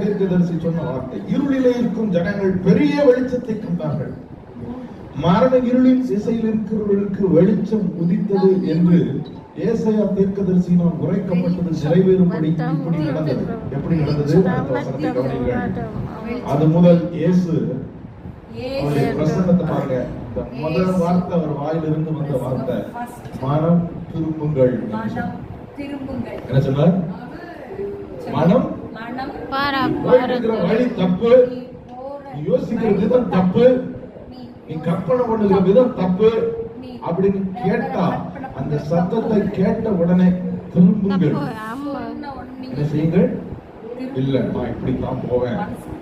தீர்க்கதரிசி சொன்ன வார்த்தை. இருளிலே இருக்கும் ஜனங்கள் பெரிய வெளிச்சத்தை கண்டார்கள். மரண இருளின் திசையில் இருக்கிறவர்களுக்கு வெளிச்சம் உதித்தது என்று ஏசாயா தீர்க்கதரிசி நாம் உரைக்கப்பட்டது நிறைவேறும்படி இப்படி நடந்தது. எப்படி நடந்தது. அது முதல் இயேசு அவருடைய பிரசன்னத்தை பாருங்க. முதல் வார்த்தை அவர் வாயிலிருந்து வந்த வார்த்தை. மனம் திரும்புங்கள். திரும்புங்கள். என்ன சொன்னார்? மனம் வழி தப்பு. யோசிக்கிற விதம் தப்பு. நீ கற்பனை பண்ணுகிற விதம் தப்பு. அப்படின்னு கேட்டா அந்த சத்தத்தை கேட்ட உடனே திரும்புங்கள். என்ன செய்யுங்கள்? இல்ல நான் இப்படித்தான் போவேன்.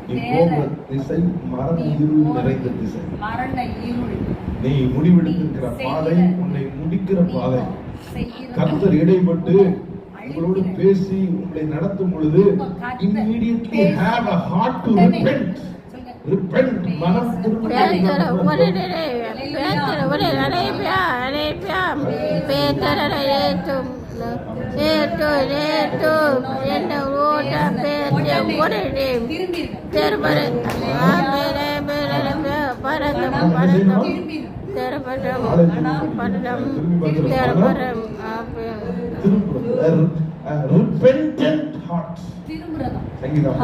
நீ போகிற திசை மரண இருள் நிறைந்த திசை. மரண இருள். நீ முடிவெடுத்திருக்கிற பாதை உன்னை முடிக்கிற பாதை. கர்த்தர் இடைப்பட்டு உங்களோடு பேசி உங்களை நடத்தும் பொழுது heart to repent. repent. மனம் பேத்தர ஒரே திரும்ப என்ன ஓட்ட ஒரே பரதம் பரதம் தெருபரம் பரதம் தெருபரம் திரும்ப repentant heart. திரும்புறதா சங்கீதம்